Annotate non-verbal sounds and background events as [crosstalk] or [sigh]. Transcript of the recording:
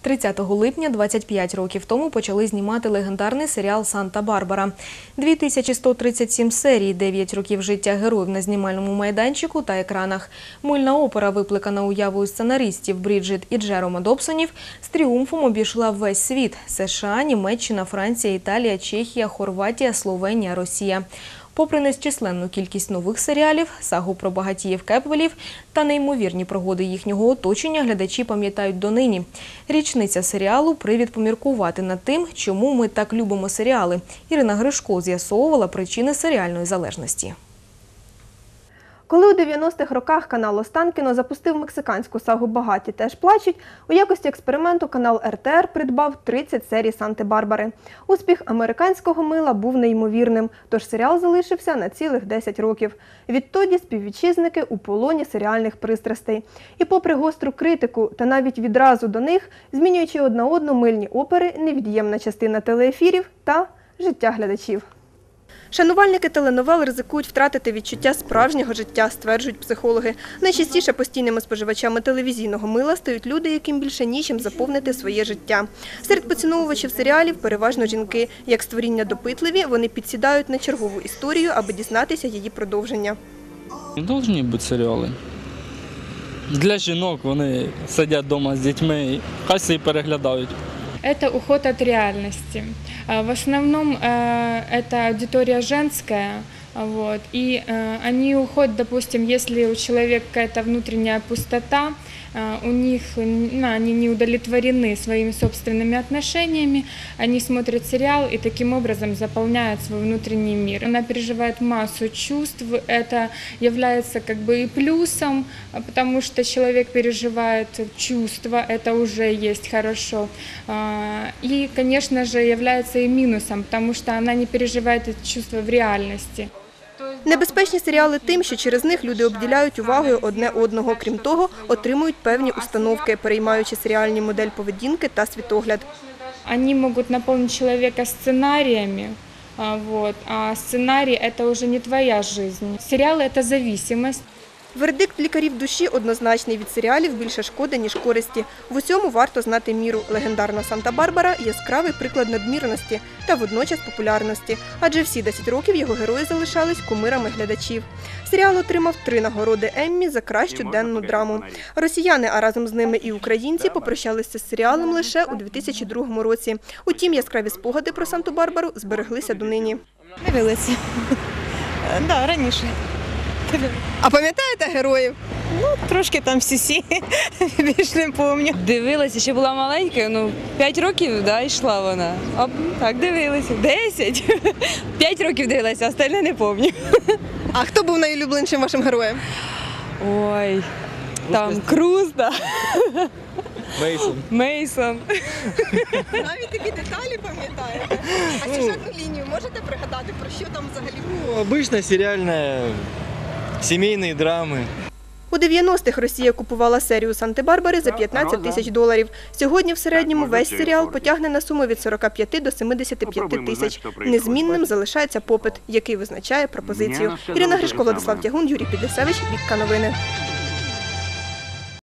30 липня 25 років тому почали знімати легендарний серіал Санта-Барбара. 2137 серій, 9 років життя героїв на знімальному майданчику та екранах. Мильна опера, викликана уявою сценаристів Бріджит і Джерома Добсонів, з тріумфом обійшла весь світ – США, Німеччина, Франція, Італія, Чехія, Хорватія, Словенія, Росія. Попри незчисленну кількість нових серіалів, сагу про багатіїв Кепвелів та неймовірні пригоди їхнього оточення глядачі пам'ятають донині. Річниця серіалу – привід поміркувати над тим, чому ми так любимо серіали. Ірина Гришко з'ясовувала причини серіальної залежності. Коли у 90-х роках канал Останкіно запустив мексиканську сагу Багаті теж плачуть, у якості експерименту канал РТР придбав 30 серій Санти-Барбари. Успіх американського мила був неймовірним, тож серіал залишився на цілих 10 років. Відтоді співвітчизники у полоні серіальних пристрастей. І попри гостру критику та навіть відразу до них, змінюючи одна одну мильні опери, невід'ємна частина телеефірів та життя глядачів. Шанувальники теленовел ризикують втратити відчуття справжнього життя, стверджують психологи. Найчастіше постійними споживачами телевізійного мила стають люди, яким більше нічим заповнити своє життя. Серед поціновувачів серіалів переважно жінки. Як створіння допитливі, вони підсідають на чергову історію, аби дізнатися її продовження. Должні бути серіали. Для жінок вони сидять вдома з дітьми і хай собі переглядають. Это уход от реальности. В основном э, это аудитория женская, вот, и э, они уходят, допустим, если у человека какая-то внутренняя пустота, э, у них, ну, они не удовлетворены своими собственными отношениями, они смотрят сериал и таким образом заполняют свой внутренний мир. Она переживает массу чувств, это является как бы и плюсом, а, потому что человек переживает чувства, это уже есть хорошо. А, И, конечно же, является и минусом, потому что она не переживает эти чувства в реальности. Небезпечні серіали тим, що через них люди обділяють увагою одне одного. Крім того, отримують певні установки, переймаючи серіальні модель поведінки та світогляд. Они могут наполнить человека сценариями, а, вот, это уже не твоя жизнь. Серіали – это зависимость. Вердикт лікарів душі однозначний від серіалів більше шкоди, ніж користі. В усьому варто знати міру. Легендарна Санта-Барбара – яскравий приклад надмірності та водночас популярності, адже всі 10 років його герої залишались кумирами глядачів. Серіал отримав три нагороди Еммі за кращу денну драму. Росіяни, а разом з ними і українці, попрощалися з серіалом лише у 2002 році. Утім, яскраві спогади про Санту-Барбару збереглися донині. Дивилися. [laughs] Да, раніше. А пам'ятаєте героїв? Ну, Трошки там всі [laughs] більш не пам'ятаю. Дивилася, ще була маленька, ну 5 років да, йшла вона. А так дивилася. 10. 5 [laughs] років дивилася, остальне не пам'ятаю. А хто був найулюбленішим вашим героєм? Ой. Там Круз, да. Мейсон. Мейсон. Навіть такі деталі пам'ятаєте. А сюжетну лінію можете пригадати, про що там взагалі було? Ну, обычно сериальная, семейные драмы. У 90-х Росія купувала серію Санти-Барбари за 15 тисяч доларів. Сьогодні в середньому весь серіал потягне на суму від 45 до 75 тисяч. Незмінним залишається попит, який визначає пропозицію. Ірина Гришко, Владислав Тягун, Юрій Підлісевич, Вікка Новини.